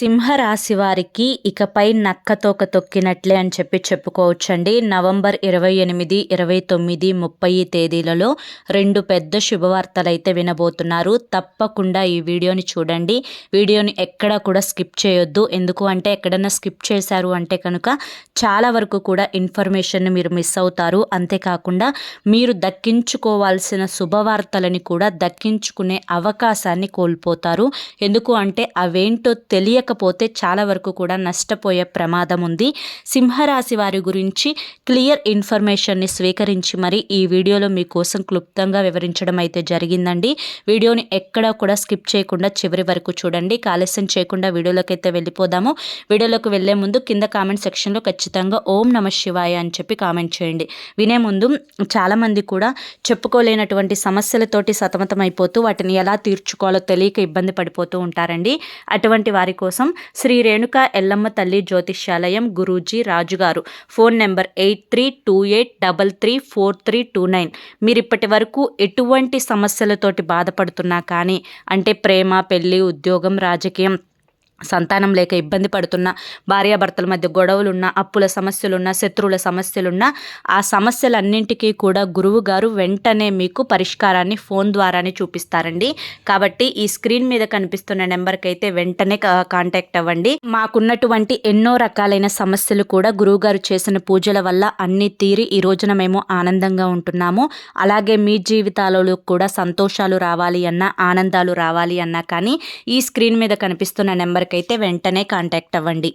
సింహరాశి వారికి ఇకపై నక్కతోక తొక్కినట్లే అని చెప్పి చెప్పుకోవచ్చండి. నవంబర్ ఇరవై ఎనిమిది ఇరవై తొమ్మిది ముప్పై తేదీలలో రెండు పెద్ద శుభవార్తలు అయితే వినబోతున్నారు. తప్పకుండా ఈ వీడియోని చూడండి. వీడియోని ఎక్కడ కూడా స్కిప్ చేయొద్దు. ఎందుకు అంటే ఎక్కడన్నా స్కిప్ చేశారు అంటే కనుక చాలా వరకు కూడా ఇన్ఫర్మేషన్ని మీరు మిస్ అవుతారు. అంతేకాకుండా మీరు దక్కించుకోవాల్సిన శుభవార్తలని కూడా దక్కించుకునే అవకాశాన్ని కోల్పోతారు. ఎందుకు అంటే అవేంటో తెలియక తెలియకపోతే చాలా వరకు కూడా నష్టపోయే ప్రమాదం ఉంది. సింహరాశి వారి గురించి క్లియర్ ఇన్ఫర్మేషన్ని స్వీకరించి మరి ఈ వీడియోలో మీకోసం క్లుప్తంగా వివరించడం అయితే జరిగిందండి. వీడియోని ఎక్కడా కూడా స్కిప్ చేయకుండా చివరి వరకు చూడండి. కాలస్యం చేయకుండా వీడియోలోకి అయితే వెళ్ళిపోదాము. వీడియోలోకి వెళ్ళే ముందు కింద కామెంట్ సెక్షన్లో ఖచ్చితంగా ఓం నమ శివాయ అని చెప్పి కామెంట్ చేయండి. వినే ముందు చాలామంది కూడా చెప్పుకోలేనటువంటి సమస్యలతోటి సతమతం అయిపోతూ వాటిని ఎలా తీర్చుకోవాలో తెలియక ఇబ్బంది పడిపోతూ ఉంటారండి. అటువంటి వారి కోసం కోసం శ్రీ రేణుక ఎల్లమ్మ తల్లి జ్యోతిష్యాలయం గురూజీ రాజుగారు. Phone number eight three two eight double three four three two nine. మీరు ఇప్పటి వరకు ఎటువంటి సమస్యలతోటి బాధపడుతున్నా కానీ అంటే ప్రేమ పెళ్ళి ఉద్యోగం రాజకీయం సంతానం లేక ఇబ్బంది పడుతున్న భార్యాభర్తల మధ్య గొడవలున్న అప్పుల సమస్యలున్న శత్రువుల సమస్యలున్న ఆ సమస్యలన్నింటికీ కూడా గురువు గారు వెంటనే మీకు పరిష్కారాన్ని ఫోన్ ద్వారానే చూపిస్తారండి. కాబట్టి ఈ స్క్రీన్ మీద కనిపిస్తున్న నెంబర్కి అయితే వెంటనే కాంటాక్ట్ అవ్వండి. మాకున్నటువంటి ఎన్నో రకాలైన సమస్యలు కూడా గురువుగారు చేసిన పూజల వల్ల అన్ని తీరి ఈ రోజున మేము ఆనందంగా ఉంటున్నాము. అలాగే మీ జీవితాలలో కూడా సంతోషాలు రావాలి అన్నా ఆనందాలు రావాలి అన్నా కానీ ఈ స్క్రీన్ మీద కనిపిస్తున్న నెంబర్ అయితే వెంటనే కాంటాక్ట్ అవ్వండి.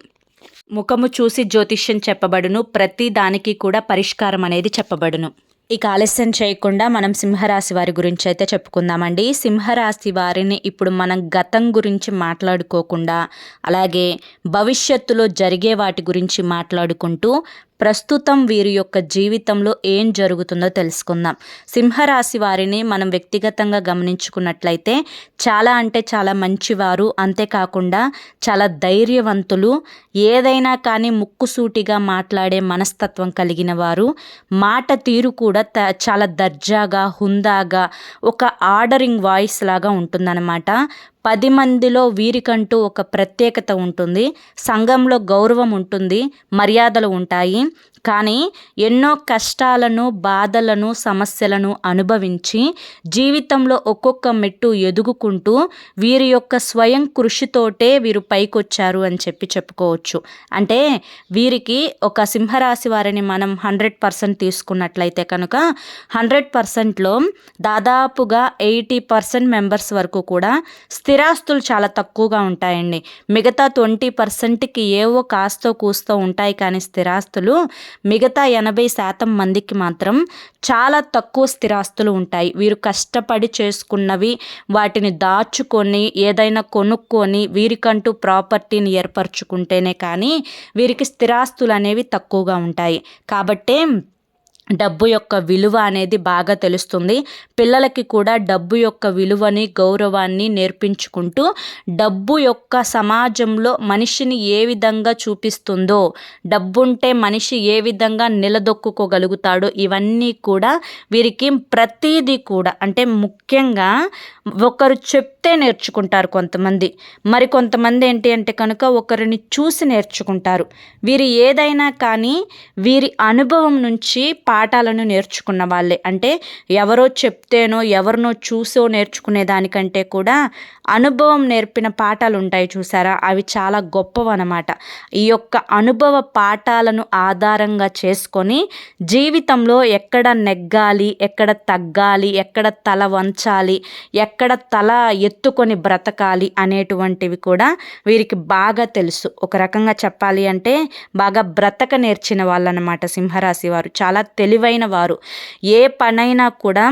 ముఖము చూసి జ్యోతిష్యం చెప్పబడును ప్రతి దానికి కూడా పరిష్కారం అనేది చెప్పబడును. ఇక ఆలస్యం చేయకుండా మనం సింహరాశి వారి గురించి అయితే చెప్పుకుందామండి. సింహరాశి వారిని ఇప్పుడు మనం గతం గురించి మాట్లాడుకోకుండా అలాగే భవిష్యత్తులో జరిగే వాటి గురించి మాట్లాడుకుంటూ ప్రస్తుతం వీరి యొక్క జీవితంలో ఏం జరుగుతుందో తెలుసుకుందాం. సింహరాశి వారిని మనం వ్యక్తిగతంగా గమనించుకున్నట్లయితే చాలా అంటే చాలా మంచివారు అంతేకాకుండా చాలా ధైర్యవంతులు ఏదైనా కానీ ముక్కుసూటిగా మాట్లాడే మనస్తత్వం కలిగిన వారు. మాట తీరు కూడా చాలా దర్జాగా హుందాగా ఒక ఆర్డరింగ్ వాయిస్ లాగా ఉంటుందన్నమాట. పది మందిలో వీరికంటూ ఒక ప్రత్యేకత ఉంటుంది. సంఘంలో గౌరవం ఉంటుంది. మర్యాదలు ఉంటాయి. కానీ ఎన్నో కష్టాలను బాధలను సమస్యలను అనుభవించి జీవితంలో ఒక్కొక్క మెట్టు ఎదుగుకుంటూ వీరి యొక్క స్వయం కృషితోటే వీరు పైకొచ్చారు అని చెప్పి చెప్పుకోవచ్చు. అంటే వీరికి ఒక సింహరాశి వారిని మనం హండ్రెడ్ పర్సెంట్ తీసుకున్నట్లయితే కనుక హండ్రెడ్ పర్సెంట్లో దాదాపుగా ఎయిటీ పర్సెంట్ మెంబర్స్ వరకు కూడా స్థిర స్థిరాస్తులు చాలా తక్కువగా ఉంటాయండి. మిగతా ట్వంటీ పర్సెంట్కి ఏవో కాస్తో కూస్తో ఉంటాయి కానీ స్థిరాస్తులు మిగతా ఎనభై శాతం మందికి మాత్రం చాలా తక్కువ స్థిరాస్తులు ఉంటాయి. వీరు కష్టపడి చేసుకున్నవి వాటిని దాచుకొని ఏదైనా కొనుక్కొని వీరికంటూ ప్రాపర్టీని ఏర్పరచుకుంటేనే కానీ వీరికి స్థిరాస్తులు అనేవి తక్కువగా ఉంటాయి. కాబట్టే డబ్బు యొక్క విలువ అనేది బాగా తెలుస్తుంది. పిల్లలకి కూడా డబ్బు యొక్క విలువని గౌరవాన్ని నేర్పించుకుంటూ డబ్బు యొక్క సమాజంలో మనిషిని ఏ విధంగా చూపిస్తుందో డబ్బుంటే మనిషి ఏ విధంగా నిలదొక్కుకోగలుగుతాడో ఇవన్నీ కూడా వీరికి ప్రతీది కూడా అంటే ముఖ్యంగా ఒకరు చెప్తే నేర్చుకుంటారు కొంతమంది. మరి కొంతమంది ఏంటి అంటే కనుక ఒకరిని చూసి నేర్చుకుంటారు. వీరు ఏదైనా కానీ వీరి అనుభవం నుంచి పాఠాలను నేర్చుకున్న వాళ్ళే. అంటే ఎవరో చెప్తేనో ఎవరినో చూసో నేర్చుకునే దానికంటే కూడా అనుభవం నేర్పిన పాఠాలు ఉంటాయి చూసారా? అవి చాలా గొప్పవన్నమాట ఈ యొక్క అనుభవ పాఠాలను ఆధారంగా చేసుకొని జీవితంలో ఎక్కడ నెగ్గాలి ఎక్కడ తగ్గాలి ఎక్కడ తల వంచాలి ఎక్కడ తల ఎత్తుకొని బ్రతకాలి అనేటువంటివి కూడా వీరికి బాగా తెలుసు. ఒక రకంగా చెప్పాలి అంటే బాగా బ్రతక నేర్చిన వాళ్ళనమాట సింహరాశి వారు. చాలా తెలివైన వారు ఏ పనైనా కూడా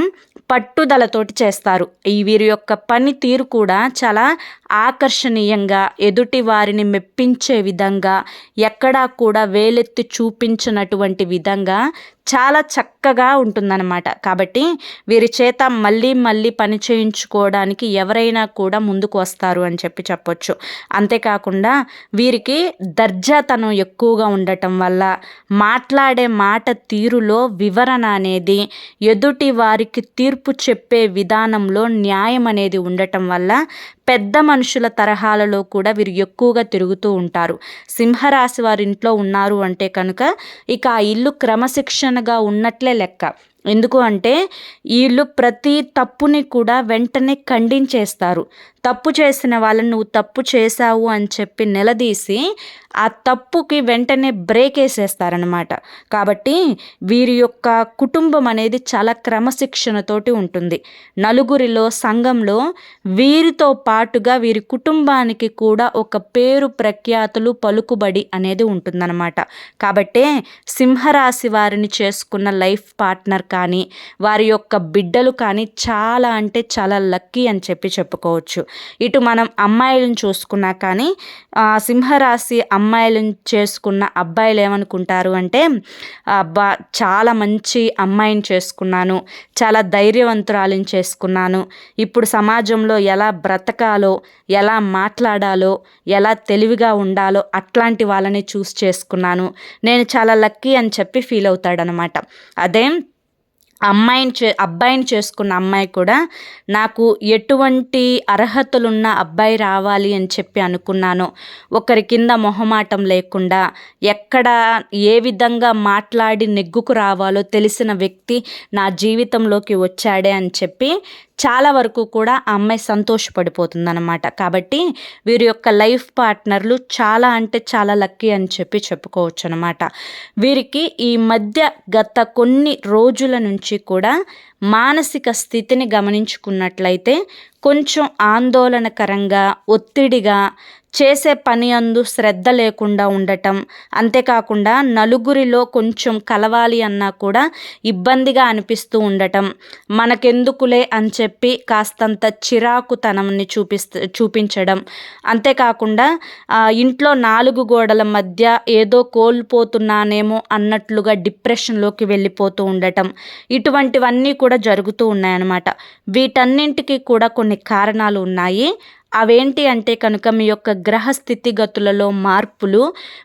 పట్టుదలతోటి చేస్తారు. ఈ వీరి యొక్క పనితీరు కూడా చాలా ఆకర్షణీయంగా ఎదుటి వారిని మెప్పించే విధంగా ఎక్కడా కూడా వేలెత్తి చూపించినటువంటి విధంగా చాలా చక్కగా ఉంటుందన్నమాట. కాబట్టి వీరి చేత మళ్ళీ మళ్ళీ పని చేయించుకోవడానికి ఎవరైనా కూడా ముందుకు వస్తారు అని చెప్పి చెప్పొచ్చు. అంతేకాకుండా వీరికి దర్జాతనం ఎక్కువగా ఉండటం వల్ల మాట్లాడే మాట తీరులో వివరణ అనేది ఎదుటి వారికి తీర్పు చెప్పే విధానంలో న్యాయం అనేది ఉండటం వల్ల పెద్ద మనుషులు మనుషుల తరహాలలో కూడా వీరు ఎక్కువగా తిరుగుతూ ఉంటారు. సింహరాశి వారి ఇంట్లో ఉన్నారు అంటే కనుక ఇక ఆ ఇల్లు క్రమశిక్షణగా ఉన్నట్లే లెక్క. ఎందుకు అంటే వీళ్ళు ప్రతి తప్పుని కూడా వెంటనే ఖండించేస్తారు. తప్పు చేసిన వాళ్ళని నువ్వు తప్పు చేశావు అని చెప్పి నిలదీసి ఆ తప్పుకి వెంటనే బ్రేక్ వేసేస్తారనమాట కాబట్టి వీరి యొక్క కుటుంబం అనేది చాలా క్రమశిక్షణతోటి ఉంటుంది. నలుగురిలో సంఘంలో వీరితో పాటుగా వీరి కుటుంబానికి కూడా ఒక పేరు ప్రఖ్యాతులు పలుకుబడి అనేది ఉంటుందన్నమాట. కాబట్టే సింహరాశి వారిని చేసుకున్న లైఫ్ పార్ట్నర్ కానీ వారి యొక్క బిడ్డలు కానీ చాలా అంటే చాలా లక్కీ అని చెప్పి చెప్పుకోవచ్చు. ఇటు మనం అమ్మాయిలను చూసుకున్నా కానీ సింహరాశి అమ్మాయిలను చేసుకున్న అబ్బాయిలు ఏమనుకుంటారు అంటే అబ్బా చాలా మంచి అమ్మాయిని చేసుకున్నాను చాలా ధైర్యవంతురాలను చేసుకున్నాను. ఇప్పుడు సమాజంలో ఎలా బ్రతకాలో ఎలా మాట్లాడాలో ఎలా తెలివిగా ఉండాలో అట్లాంటి వాళ్ళని చూస్ చేసుకున్నాను. నేను చాలా లక్కీ అని చెప్పి ఫీల్ అవుతాడనమాట. అదే అమ్మాయిని చే అబ్బాయిని చేసుకున్న అమ్మాయి కూడా నాకు ఎటువంటి అర్హతలున్న అబ్బాయి రావాలి అని చెప్పి అనుకున్నాను. ఒకరి కింద మొహమాటం లేకుండా ఎక్కడ ఏ విధంగా మాట్లాడి నెగ్గుకు రావాలో తెలిసిన వ్యక్తి నా జీవితంలోకి వచ్చాడే అని చెప్పి చాలా వరకు కూడా ఆ అమ్మాయి సంతోషపడిపోతుంది అనమాట కాబట్టి వీరి యొక్క లైఫ్ పార్ట్నర్లు చాలా అంటే చాలా లక్కీ అని చెప్పి చెప్పుకోవచ్చు అనమాట వీరికి ఈ మధ్య గత కొన్ని రోజుల నుంచి కూడా మానసిక స్థితిని గమనించుకున్నట్లయితే కొంచెం ఆందోళనకరంగా ఒత్తిడిగా చేసే పని అందు శ్రద్ధ లేకుండా ఉండటం. అంతేకాకుండా నలుగురిలో కొంచెం కలవాలి అన్నా కూడా ఇబ్బందిగా అనిపిస్తూ ఉండటం. మనకెందుకులే అని చెప్పి కాస్తంత చిరాకుతనంని చూపిస్తూ చూపించడం. అంతేకాకుండా ఇంట్లో నాలుగు గోడల మధ్య ఏదో కోల్పోతున్నానేమో అన్నట్లుగా డిప్రెషన్లోకి వెళ్ళిపోతూ ఉండటం. ఇటువంటివన్నీ కూడా జరుగుతూ ఉన్నాయన్నమాట. వీటన్నింటికి కూడా కొన్ని కారణాలు ఉన్నాయి. అవేంటి అంటే కనుక మీ యొక్క గ్రహ స్థితిగతులలో మార్పులు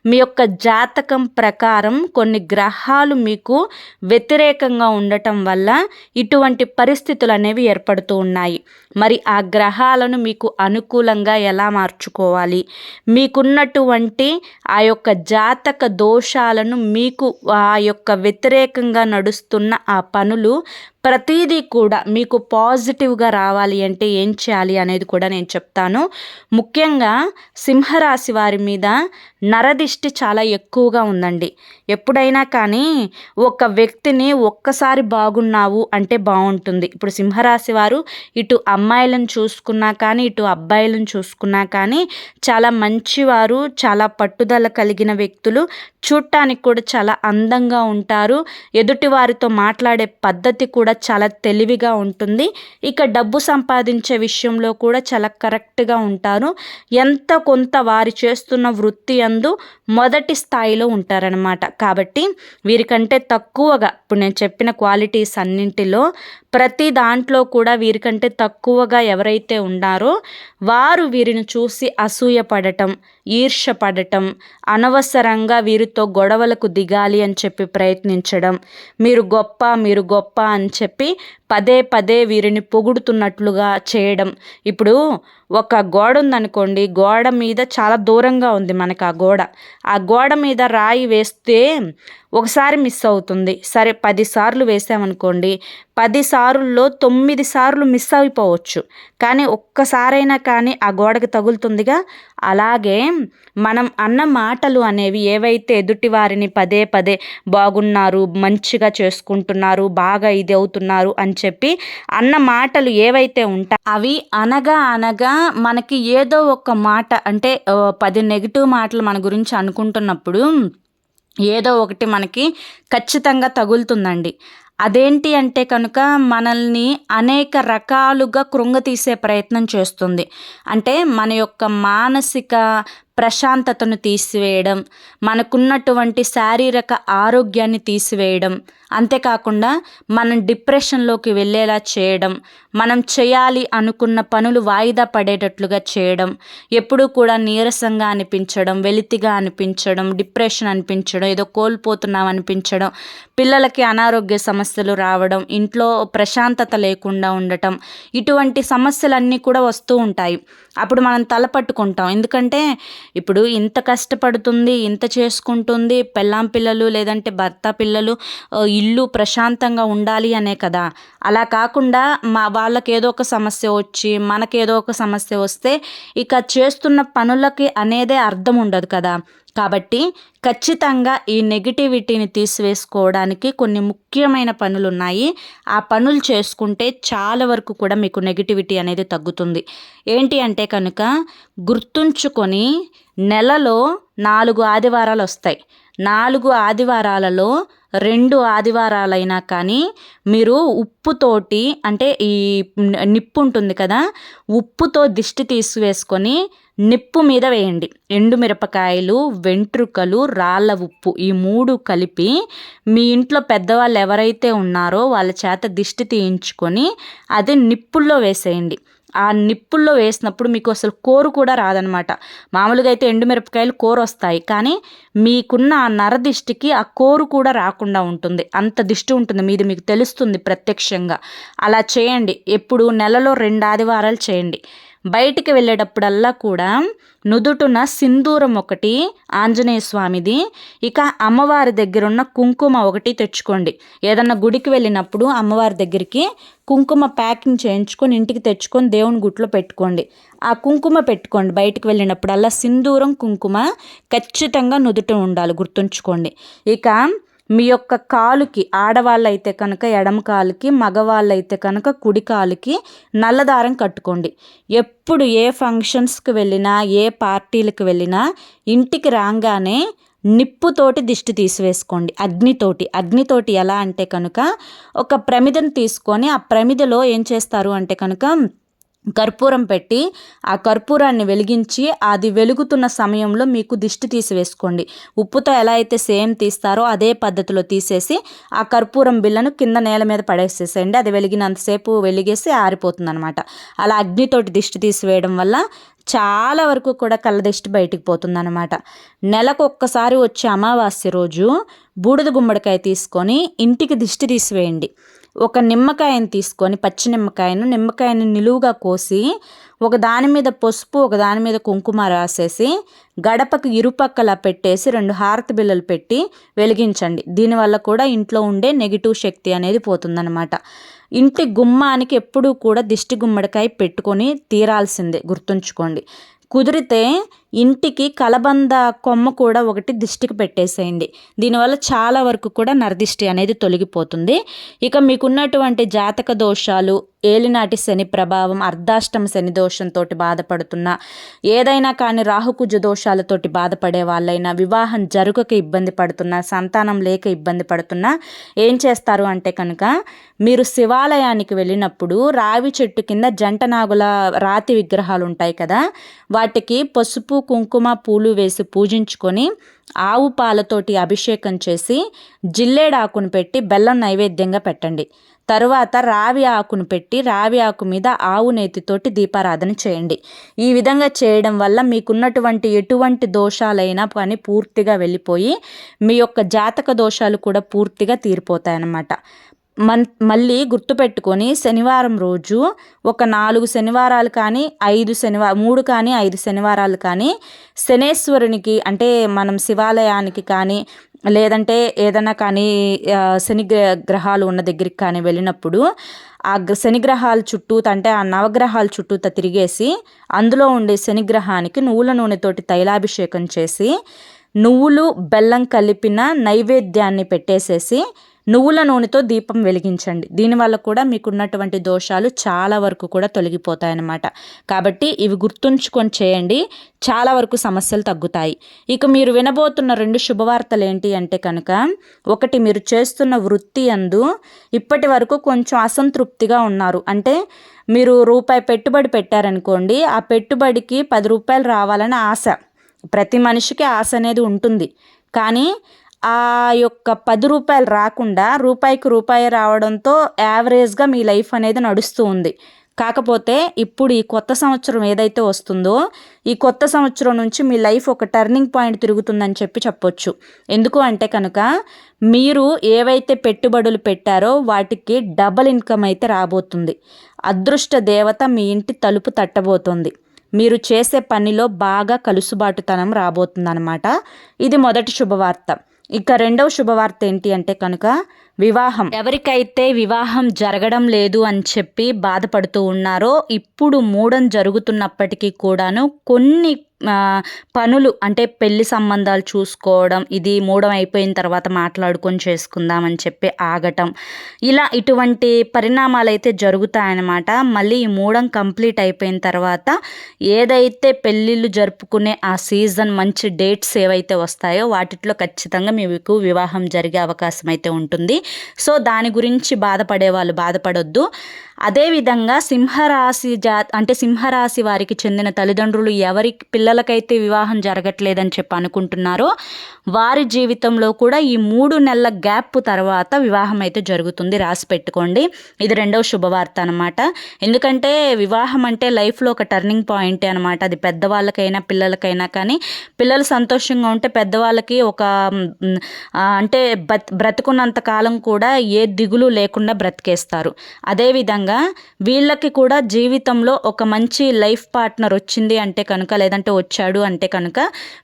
మీ యొక్క జాతకం ప్రకారం కొన్ని గ్రహాలు మీకు వ్యతిరేకంగా ఉండటం వల్ల ఇటువంటి పరిస్థితులు అనేవి ఏర్పడుతూ ఉన్నాయి. మరి ఆ గ్రహాలను మీకు అనుకూలంగా ఎలా మార్చుకోవాలి? మీకున్నటువంటి ఆ యొక్క జాతక దోషాలను మీకు ఆ యొక్క వ్యతిరేకంగా నడుస్తున్న ఆ పనులు ప్రతీదీ కూడా మీకు పాజిటివ్గా రావాలి అంటే ఏం చేయాలి అనేది కూడా నేను చెప్తాను. ముఖ్యంగా సింహరాశి వారి మీద నరదిష్టి చాలా ఎక్కువగా ఉందండి. ఎప్పుడైనా కానీ ఒక వ్యక్తిని ఒక్కసారి బాగున్నావు అంటే బాగుంటుంది. ఇప్పుడు సింహరాశి వారు ఇటు అమ్మాయిలను చూసుకున్నా కానీ ఇటు అబ్బాయిలను చూసుకున్నా కానీ చాలా మంచివారు చాలా పట్టుదల కలిగిన వ్యక్తులు చూడటానికి కూడా చాలా అందంగా ఉంటారు. ఎదుటి వారితో మాట్లాడే పద్ధతి కూడా చాలా తెలివిగా ఉంటుంది. ఇక డబ్బు సంపాదించే విషయంలో కూడా చాలా కరెక్ట్గా ఉంటారు. ఎంత కొంత వారి చేస్తున్న వృత్తి అందు మొదటి స్థాయిలో ఉంటారనమాట కాబట్టి వీరికంటే తక్కువగా ఇప్పుడు నేను చెప్పిన క్వాలిటీస్ అన్నింటిలో ప్రతి దాంట్లో కూడా వీరికంటే తక్కువగా ఎవరైతే ఉన్నారో వారు వీరిని చూసి అసూయపడటం ఈర్షపడటం అనవసరంగా వీరితో గొడవలకు దిగాలి అని చెప్పి ప్రయత్నించడం మీరు గొప్ప మీరు గొప్ప అని చెప్పి పదే పదే వీరిని పొగుడుతున్నట్లుగా చేయడం. ఇప్పుడు ఒక గోడ ఉందనుకోండి గోడ మీద చాలా దూరంగా ఉంది మనకు ఆ గోడ. ఆ గోడ మీద రాయి వేస్తే ఒకసారి మిస్ అవుతుంది. సరే పదిసార్లు వేసామనుకోండి పది సార్ల్లో తొమ్మిది సార్లు మిస్ అయిపోవచ్చు. కానీ ఒక్కసారైనా కానీ ఆ గోడకు తగులుతుందిగా అలాగే మనం అన్న మాటలు అనేవి ఏవైతే ఎదుటి వారిని పదే పదే బాగున్నారు మంచిగా చేసుకుంటున్నారు బాగా ఇది అవుతున్నారు అని చెప్పి అన్న మాటలు ఏవైతే ఉంటాయి అవి అనగా అనగా మనకి ఏదో ఒక మాట అంటే పది నెగిటివ్ మాటలు మన గురించి అనుకుంటున్నప్పుడు ఏదో ఒకటి మనకి ఖచ్చితంగా తగులుతుందండి. అదేంటి అంటే కనుక మనల్ని అనేక రకాలుగా కృంగతీసే ప్రయత్నం చేస్తుంది. అంటే మన యొక్క మానసిక ప్రశాంతతను తీసివేయడం మనకున్నటువంటి శారీరక ఆరోగ్యాన్ని తీసివేయడం. అంతేకాకుండా మనం డిప్రెషన్లోకి వెళ్ళేలా చేయడం మనం చేయాలి అనుకున్న పనులు వాయిదా పడేటట్లుగా చేయడం ఎప్పుడూ కూడా నీరసంగా అనిపించడం వెలితిగా అనిపించడం డిప్రెషన్ అనిపించడం ఏదో కోల్పోతున్నాం అనిపించడం పిల్లలకి అనారోగ్య సమస్యలు రావడం ఇంట్లో ప్రశాంతత లేకుండా ఉండటం ఇటువంటి సమస్యలన్నీ కూడా వస్తూ ఉంటాయి. అప్పుడు మనం తలపట్టుకుంటాం ఎందుకంటే ఇప్పుడు ఇంత కష్టపడుతుంది ఇంత చేసుకుంటుంది పెళ్ళాం పిల్లలు లేదంటే భర్త పిల్లలు ఇల్లు ప్రశాంతంగా ఉండాలి అనే కదా. అలా కాకుండా మా వాళ్ళకి ఏదో ఒక సమస్య వచ్చి మనకేదో ఒక సమస్య వస్తే ఇక చేస్తున్న పనులకి అనేదే అర్థం ఉండదు కదా. కాబట్టి ఖచ్చితంగా ఈ నెగిటివిటీని తీసివేసుకోవడానికి కొన్ని ముఖ్యమైన పనులు ఉన్నాయి ఆ పనులు చేసుకుంటే చాలా వరకు కూడా మీకు నెగిటివిటీ అనేది తగ్గుతుంది. ఏంటి అంటే కనుక గుర్తుంచుకొని నెలలో నాలుగు ఆదివారాలు వస్తాయి. నాలుగు ఆదివారాలలో రెండు ఆదివారాలైనా కానీ మీరు ఉప్పుతోటి అంటే ఈ నిప్పు ఉంటుంది కదా ఉప్పుతో దిష్టి తీసివేసుకొని నిప్పు మీద వేయండి. ఎండుమిరపకాయలు వెంట్రుకలు రాళ్ళ ఉప్పు ఈ మూడు కలిపి మీ ఇంట్లో పెద్దవాళ్ళు ఎవరైతే ఉన్నారో వాళ్ళ చేత దిష్టి తీయించుకొని అది నిప్పుల్లో వేసేయండి. ఆ నిప్పుల్లో వేసినప్పుడు మీకు అసలు కోరు కూడా రాదనమాట. మామూలుగా అయితే ఎండుమిరపకాయలు కోరు వస్తాయి కానీ మీకున్న ఆ నరదిష్టికి ఆ కోరు కూడా రాకుండా ఉంటుంది. అంత దిష్టి ఉంటుంది. మీది మీకు తెలుస్తుంది ప్రత్యక్షంగా. అలా చేయండి. ఎప్పుడు నెలలో రెండు ఆదివారాలు చేయండి. బయటికి వెళ్ళేటప్పుడల్లా కూడా నుదుటున సింధూరం ఒకటి ఆంజనేయ స్వామిది. ఇక అమ్మవారి దగ్గర ఉన్న కుంకుమ ఒకటి తెచ్చుకోండి. ఏదన్నా గుడికి వెళ్ళినప్పుడు అమ్మవారి దగ్గరికి కుంకుమ ప్యాకింగ్ చేయించుకొని ఇంటికి తెచ్చుకొని దేవుని గుట్లో పెట్టుకోండి. ఆ కుంకుమ పెట్టుకోండి. బయటికి వెళ్ళినప్పుడల్లా సింధూరం కుంకుమ ఖచ్చితంగా నుదుట ఉండాలి. గుర్తుంచుకోండి. ఇక మీ యొక్క కాలుకి ఆడవాళ్ళైతే కనుక ఎడమ కాలుకి మగవాళ్ళైతే కనుక కుడి కాలుకి నల్లదారం కట్టుకోండి. ఎప్పుడు ఏ ఫంక్షన్స్కి వెళ్ళినా ఏ పార్టీలకు వెళ్ళినా ఇంటికి రాగానే నిప్పుతోటి దిష్టి తీసివేసుకోండి. అగ్నితోటి. అగ్నితోటి ఎలా అంటే కనుక ఒక ప్రమిదను తీసుకొని ఆ ప్రమిదలో ఏం చేస్తారు అంటే కనుక కర్పూరం పెట్టి ఆ కర్పూరాన్ని వెలిగించి అది వెలుగుతున్న సమయంలో మీకు దిష్టి తీసివేసుకోండి. ఉప్పుతో ఎలా అయితే సేమ్ తీస్తారో అదే పద్ధతిలో తీసేసి ఆ కర్పూరం బిళ్ళను కింద నేల మీద పడేసేసేయండి. అది వెలిగినంతసేపు వెలిగేసి ఆరిపోతుంది అనమాట అలా అగ్నితోటి దిష్టి తీసివేయడం వల్ల చాలా వరకు కూడా కళ్ళ దిష్టి బయటికి పోతుందన్నమాట. నెలకు ఒక్కసారి వచ్చే అమావాస్య రోజు బూడిద గుమ్మడికాయ తీసుకొని ఇంటికి దిష్టి తీసివేయండి. ఒక నిమ్మకాయను తీసుకొని పచ్చి నిమ్మకాయను నిమ్మకాయను నిలువుగా కోసి ఒక దాని మీద పసుపు ఒక దాని మీద కుంకుమ రాసేసి గడపకు ఇరుపక్కల పెట్టేసి రెండు హారతి బిల్లలు పెట్టి వెలిగించండి. దీనివల్ల కూడా ఇంట్లో ఉండే నెగిటివ్ శక్తి అనేది పోతుందన్నమాట. ఇంటి గుమ్మానికి ఎప్పుడూ కూడా దిష్టి గుమ్మడికాయ పెట్టుకొని తీరాల్సిందే గుర్తుంచుకోండి. కుదిరితే ఇంటికి కలబంద కొమ్మ కూడా ఒకటి దిష్టికి పెట్టేసేయండి. దీనివల్ల చాలా వరకు కూడా నరదిష్టి అనేది తొలగిపోతుంది. ఇక మీకున్నటువంటి జాతక దోషాలు ఏలినాటి శని ప్రభావం అర్ధాష్టమ శని దోషంతో బాధపడుతున్న ఏదైనా కానీ రాహుకుజ దోషాలతోటి బాధపడే వాళ్ళైనా వివాహం జరుగక ఇబ్బంది పడుతున్నా సంతానం లేక ఇబ్బంది పడుతున్నా ఏం చేస్తారు అంటే కనుక మీరు శివాలయానికి వెళ్ళినప్పుడు రావి చెట్టు కింద జంట నాగుల రాతి విగ్రహాలు ఉంటాయి కదా వాటికి పసుపు కుంకుమ పూలు వేసి పూజించుకొని ఆవు పాలతోటి అభిషేకం చేసి జిల్లేడాకును పెట్టి బెల్లం నైవేద్యంగా పెట్టండి. తరువాత రావి ఆకును పెట్టి రావి ఆకు మీద ఆవు నేతితోటి దీపారాధన చేయండి. ఈ విధంగా చేయడం వల్ల మీకున్నటువంటి ఎటువంటి దోషాలైనా పని పూర్తిగా వెళ్ళిపోయి మీ యొక్క జాతక దోషాలు కూడా పూర్తిగా తీరిపోతాయి అన్నమాట మన్ మళ్ళీ గుర్తుపెట్టుకొని శనివారం రోజు ఒక నాలుగు శనివారాలు కానీ ఐదు శనివార మూడు కానీ ఐదు శనివారాలు కానీ శనేశ్వరునికి అంటే మనం శివాలయానికి కానీ లేదంటే ఏదైనా కానీ శని గ్రహాలు ఉన్న దగ్గరికి కానీ వెళ్ళినప్పుడు ఆ శనిగ్రహాల చుట్టూ అంటే ఆ నవగ్రహాల చుట్టూత తిరిగేసి అందులో ఉండే శనిగ్రహానికి నువ్వుల నూనెతోటి తైలాభిషేకం చేసి నువ్వులు బెల్లం కలిపిన నైవేద్యాన్ని పెట్టేసేసి నువ్వుల నూనెతో దీపం వెలిగించండి. దీనివల్ల కూడా మీకున్నటువంటి దోషాలు చాలా వరకు కూడా తొలగిపోతాయన్నమాట. కాబట్టి ఇవి గుర్తుంచుకొని చేయండి. చాలా వరకు సమస్యలు తగ్గుతాయి. ఇక మీరు వినబోతున్న రెండు శుభవార్తలు ఏంటి అంటే కనుక ఒకటి మీరు చేస్తున్న వృత్తి అందు ఇప్పటి వరకు కొంచెం అసంతృప్తిగా ఉన్నారు. అంటే మీరు రూపాయి పెట్టుబడి పెట్టారనుకోండి ఆ పెట్టుబడికి పది రూపాయలు రావాలని ఆశ. ప్రతి మనిషికి ఆశ అనేది ఉంటుంది. కానీ ఆ యొక్క పది రూపాయలు రాకుండా రూపాయికి రూపాయి రావడంతో యావరేజ్గా మీ లైఫ్ అనేది నడుస్తూ ఉంది. కాకపోతే ఇప్పుడు ఈ కొత్త సంవత్సరం ఏదైతే వస్తుందో ఈ కొత్త సంవత్సరం నుంచి మీ లైఫ్ ఒక టర్నింగ్ పాయింట్ తిరుగుతుందని చెప్పి చెప్పొచ్చు. ఎందుకు అంటే కనుక మీరు ఏవైతే పెట్టుబడులు పెట్టారో వాటికి డబల్ ఇన్కమ్ అయితే రాబోతుంది. అదృష్ట దేవత మీ ఇంటి తలుపు తట్టబోతుంది. మీరు చేసే పనిలో బాగా కలుసుబాటుతనం రాబోతుందన్నమాట. ఇది మొదటి శుభవార్త. ఇక రెండవ శుభవార్త ఏంటి అంటే కనుక వివాహం. ఎవరికైతే వివాహం జరగడం లేదు అని చెప్పి బాధపడుతూ ఉన్నారో ఇప్పుడు మూడం జరుగుతున్నప్పటికీ కూడాను కొన్ని పనులు అంటే పెళ్ళి సంబంధాలు చూసుకోవడం ఇది మూడం అయిపోయిన తర్వాత మాట్లాడుకొని చేసుకుందామని చెప్పి ఆగటం. ఇలా ఇటువంటి పరిణామాలు అయితే జరుగుతాయన్నమాట. మళ్ళీ ఈ మూడం కంప్లీట్ అయిపోయిన తర్వాత ఏదైతే పెళ్ళిళ్ళు జరుపుకునే ఆ సీజన్ మంచి డేట్స్ ఏవైతే వస్తాయో వాటిలో ఖచ్చితంగా మీకు వివాహం జరిగే అవకాశం అయితే ఉంటుంది. సో దాని గురించి బాధపడే వాళ్ళు బాధపడొద్దు. అదేవిధంగా సింహరాశి జా అంటే సింహరాశి వారికి చెందిన తల్లిదండ్రులు ఎవరి పిల్ల పిల్లలకైతే వివాహం జరగట్లేదని చెప్పి అనుకుంటున్నారో వారి జీవితంలో కూడా ఈ మూడు నెలల గ్యాప్ తర్వాత వివాహం అయితే జరుగుతుంది. రాసి పెట్టుకోండి. ఇది రెండవ శుభవార్త అనమాట ఎందుకంటే వివాహం అంటే లైఫ్లో ఒక టర్నింగ్ పాయింట్ అనమాట అది పెద్దవాళ్ళకైనా పిల్లలకైనా కానీ పిల్లలు సంతోషంగా ఉంటే పెద్దవాళ్ళకి ఒక అంటే బ్రతుకున్నంత కాలం కూడా ఏ దిగులు లేకుండా బ్రతికేస్తారు. అదేవిధంగా వీళ్ళకి కూడా జీవితంలో ఒక మంచి లైఫ్ పార్ట్నర్ వచ్చింది అంటే కనుక లేదంటే వచ్చాడు అంటే కనుక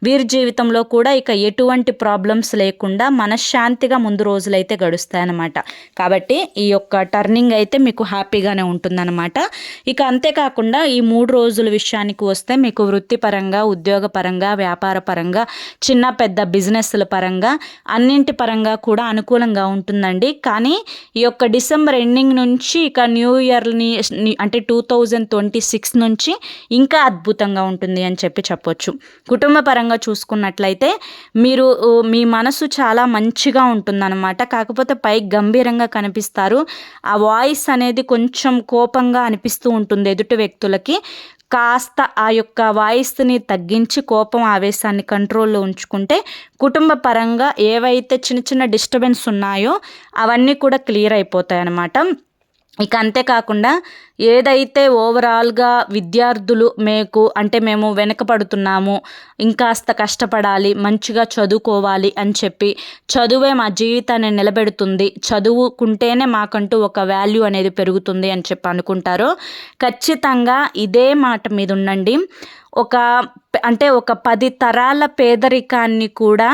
వీరి జీవితంలో కూడా ఇక ఎటువంటి ప్రాబ్లమ్స్ లేకుండా మనశ్శాంతిగా ముందు రోజులైతే గడుస్తాయన్నమాట. కాబట్టి ఈ యొక్క టర్నింగ్ అయితే మీకు హ్యాపీగానే ఉంటుందన్నమాట. ఇక అంతేకాకుండా ఈ మూడు రోజుల విషయానికి వస్తే మీకు వృత్తిపరంగా ఉద్యోగపరంగా వ్యాపార పరంగా చిన్న పెద్ద బిజినెస్ల పరంగా అన్నింటి పరంగా కూడా అనుకూలంగా ఉంటుందండి. కానీ ఈ యొక్క డిసెంబర్ ఎండింగ్ నుంచి ఇక న్యూ ఇయర్ని అంటే టూ థౌజండ్ ట్వంటీ సిక్స్ నుంచి ఇంకా అద్భుతంగా ఉంటుంది అని చెప్పి చెప్పొచ్చు. కుటుంబ పరంగా చూసుకున్నట్లయితే మీరు మీ మనసు చాలా మంచిగా ఉంటుందన్నమాట. కాకపోతే పై గంభీరంగా కనిపిస్తారు. ఆ వాయిస్ అనేది కొంచెం కోపంగా అనిపిస్తూ ఉంటుంది ఎదుటి వ్యక్తులకి. కాస్త ఆ యొక్క వాయిస్ని తగ్గించి కోపం ఆవేశాన్ని కంట్రోల్లో ఉంచుకుంటే కుటుంబ పరంగా ఏవైతే చిన్న చిన్న డిస్టర్బెన్స్ ఉన్నాయో అవన్నీ కూడా క్లియర్ అయిపోతాయి అన్నమాట ఇక అంతేకాకుండా ఏదైతే ఓవరాల్గా విద్యార్థులు మీకు అంటే మేము వెనకపడుతున్నాము ఇంకాస్త కష్టపడాలి మంచిగా చదువుకోవాలి అని చెప్పి చదువే మా జీవితాన్ని నిలబెడుతుంది చదువుకుంటేనే మాకంటూ ఒక వాల్యూ అనేది పెరుగుతుంది అని చెప్పి అనుకుంటారు. ఖచ్చితంగా ఇదే మాట మీద ఉండండి. ఒక అంటే ఒక పది తరాల పేదరికాన్ని కూడా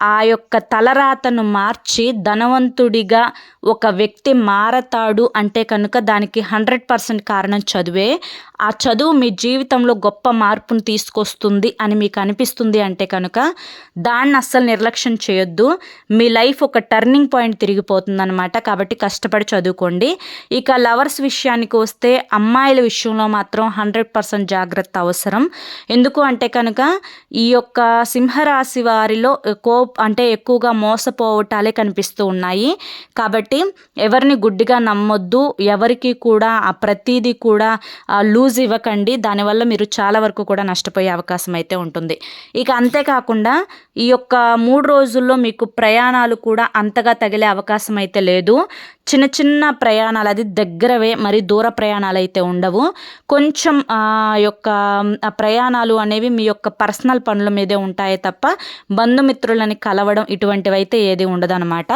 ఆ యొక్క తలరాతను మార్చి ధనవంతుడిగా ఒక వ్యక్తి మారతాడు అంటే కనుక దానికి హండ్రెడ్ పర్సెంట్ కారణం చదువే. ఆ చదువు మీ జీవితంలో గొప్ప మార్పును తీసుకొస్తుంది అని మీకు అనిపిస్తుంది అంటే కనుక దాన్ని అస్సలు నిర్లక్ష్యం చేయొద్దు. మీ లైఫ్ ఒక టర్నింగ్ పాయింట్ తిరిగిపోతుంది అనమాట కాబట్టి కష్టపడి చదువుకోండి. ఇక లవర్స్ విషయానికి వస్తే అమ్మాయిల విషయంలో మాత్రం హండ్రెడ్ పర్సెంట్ జాగ్రత్త అవసరం. ఎందుకు అంటే కనుక ఈ యొక్క సింహరాశి వారిలో కో అంటే ఎక్కువగా మోసపోవటాలే కనిపిస్తూ ఉన్నాయి. కాబట్టి ఎవరిని గుడ్డిగా నమ్మొద్దు ఎవరికి కూడా ఆ ప్రతీది కూడా లూజ్ ఇవ్వకండి. దానివల్ల మీరు చాలా వరకు కూడా నష్టపోయే అవకాశం అయితే ఉంటుంది. ఇక అంతేకాకుండా ఈ యొక్క మూడు రోజుల్లో మీకు ప్రయాణాలు కూడా అంతగా తగిలే అవకాశం అయితే లేదు. చిన్న చిన్న ప్రయాణాలు అది దగ్గరవే మరి దూర ప్రయాణాలు అయితే ఉండవు. కొంచెం ఆ యొక్క ప్రయాణాలు అనేవి మీ యొక్క పర్సనల్ పనుల మీదే ఉంటాయి తప్ప బంధుమిత్రులని కలవడం ఇటువంటివి అయితే ఏది ఉండదన్నమాట.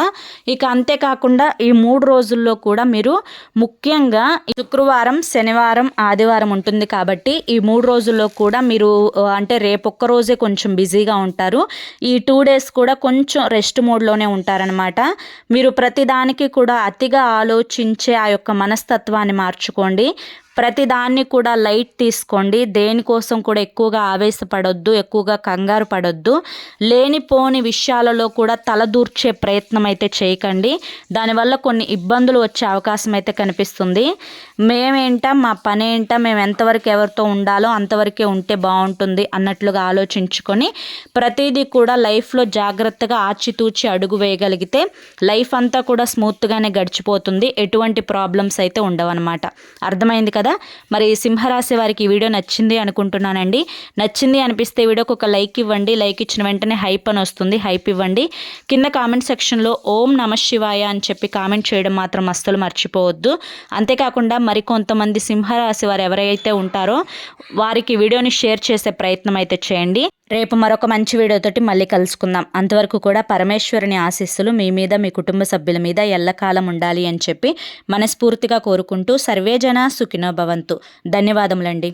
ఇక అంతేకాకుండా ఈ మూడు రోజుల్లో కూడా మీరు ముఖ్యంగా శుక్రవారం శనివారం ఆదివారం ఉంటుంది కాబట్టి ఈ మూడు రోజుల్లో కూడా మీరు అంటే రేపు ఒక్క రోజే కొంచెం బిజీగా ఉంటారు. ఈ టూ డేస్ కూడా కొంచెం రెస్ట్ మోడ్లోనే ఉంటారనమాట మీరు ప్రతిదానికి కూడా అతిగా ఆలోచించే ఆ యొక్క మనస్తత్వాన్ని మార్చుకోండి. ప్రతిదాన్ని కూడా లైట్ తీసుకోండి. దేనికోసం కూడా ఎక్కువగా ఆవేశపడొద్దు ఎక్కువగా కంగారు పడొద్దు. లేనిపోని విషయాలలో కూడా తలదూర్చే ప్రయత్నం అయితే చేయకండి. దానివల్ల కొన్ని ఇబ్బందులు వచ్చే అవకాశం అయితే కనిపిస్తుంది. మేమేంటా మా పని ఏంటా మేము ఎంతవరకు ఎవరితో ఉండాలో అంతవరకే ఉంటే బాగుంటుంది అన్నట్లుగా ఆలోచించుకొని ప్రతిదీ కూడా లైఫ్లో జాగ్రత్తగా ఆచితూచి అడుగు వేయగలిగితే లైఫ్ అంతా కూడా స్మూత్గానే గడిచిపోతుంది. ఎటువంటి ప్రాబ్లమ్స్ అయితే ఉండవన్నమాట. అర్థమైంది కదా? మరి సింహరాశి వారికి ఈ వీడియో నచ్చింది అనుకుంటున్నానండి. నచ్చింది అనిపిస్తే వీడియోకి ఒక లైక్ ఇవ్వండి. లైక్ ఇచ్చిన వెంటనే హైప్ అని వస్తుంది. హైప్ ఇవ్వండి. కింద కామెంట్ సెక్షన్లో ఓం నమ శివాయ అని చెప్పి కామెంట్ చేయడం మాత్రం అస్సలు మర్చిపోవద్దు. అంతేకాకుండా మరి కొంతమంది సింహరాశి వారు ఎవరైతే ఉంటారో వారికి వీడియోని షేర్ చేసే ప్రయత్నం అయితే చేయండి. రేపు మరొక మంచి వీడియోతోటి మళ్ళీ కలుసుకుందాం. అంతవరకు కూడా పరమేశ్వరుని ఆశీస్సులు మీ మీద మీ కుటుంబ సభ్యుల మీద ఎల్లకాలం ఉండాలి అని చెప్పి మనస్ఫూర్తిగా కోరుకుంటూ సర్వేజన సుఖినో భవంతు. ధన్యవాదములండి.